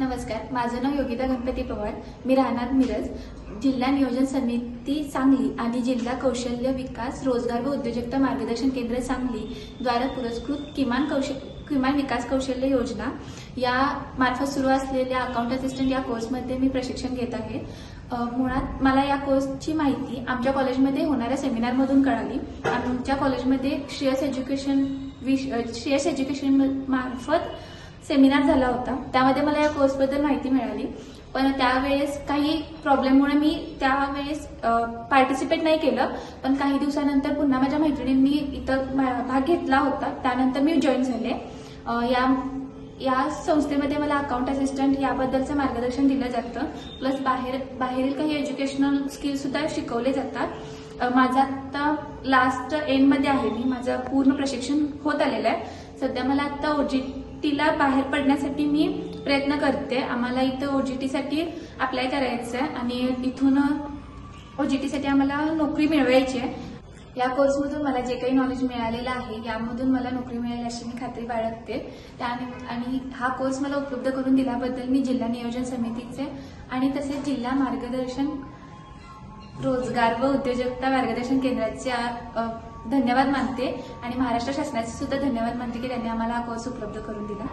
नमस्कार माझं नाव योगिता गणपती पवार. मी राहणार मिरज. जिल्हा नियोजन समिती सांगली आणि जिल्हा कौशल्य विकास रोजगार व उद्योजकता मार्गदर्शन केंद्र सांगली द्वारा पुरस्कृत किमान कौशल किमान विकास कौशल्य योजना. या मार्फत सुरू असलेल्या अकाउंट असिस्टंट या कोर्समध्ये मी प्रशिक्षण घेत आहे. मुळात मला या कोर्सची माहिती आमच्या कॉलेजमध्ये होणाऱ्या सेमिनारमधून कळाली. आमच्या कॉलेजमध्ये श्रेयस एज्युकेशन विश श्रेयस एज्युकेशन मार्फत सेमिनार झाला होता. त्यामध्ये मला या कोर्सबद्दल माहिती मिळाली. पण त्यावेळेस काही प्रॉब्लेममुळे मी त्यावेळेस पार्टिसिपेट नाही केलं. पण काही दिवसानंतर पुन्हा माझ्या मैत्रिणींनी इथं भाग घेतला होता. त्यानंतर मी जॉईन झाले. या या संस्थेमध्ये मला अकाउंट असिस्टंट याबद्दलचं मार्गदर्शन दिलं जातं. प्लस बाहेर बाहेरील काही एज्युकेशनल स्किल सुद्धा शिकवले जातात. माझं आता लास्ट एंडमध्ये आहे. मी माझं पूर्ण प्रशिक्षण होत आलेलं आहे. सध्या मला आता तिला बाहेर पडण्यासाठी मी प्रयत्न करते. आम्हाला इथं ओजीटीसाठी अप्लाय करायचं आहे आणि इथून ओजीटीसाठी आम्हाला नोकरी मिळवायची आहे. या कोर्समधून मला जे काही नॉलेज मिळालेलं आहे यामधून मला नोकरी मिळेल अशी मी खात्री बाळगते. त्याने आणि हा कोर्स मला उपलब्ध करून दिल्याबद्दल मी जिल्हा नियोजन समितीचे आणि तसेच जिल्हा मार्गदर्शन रोजगार व उद्योजकता मार्गदर्शन केंद्राच्या धन्यवाद मानते. आणि महाराष्ट्र शासनाचे सुद्धा धन्यवाद मानते की त्यांनी आम्हाला हा कोर्स उपलब्ध करून दिला.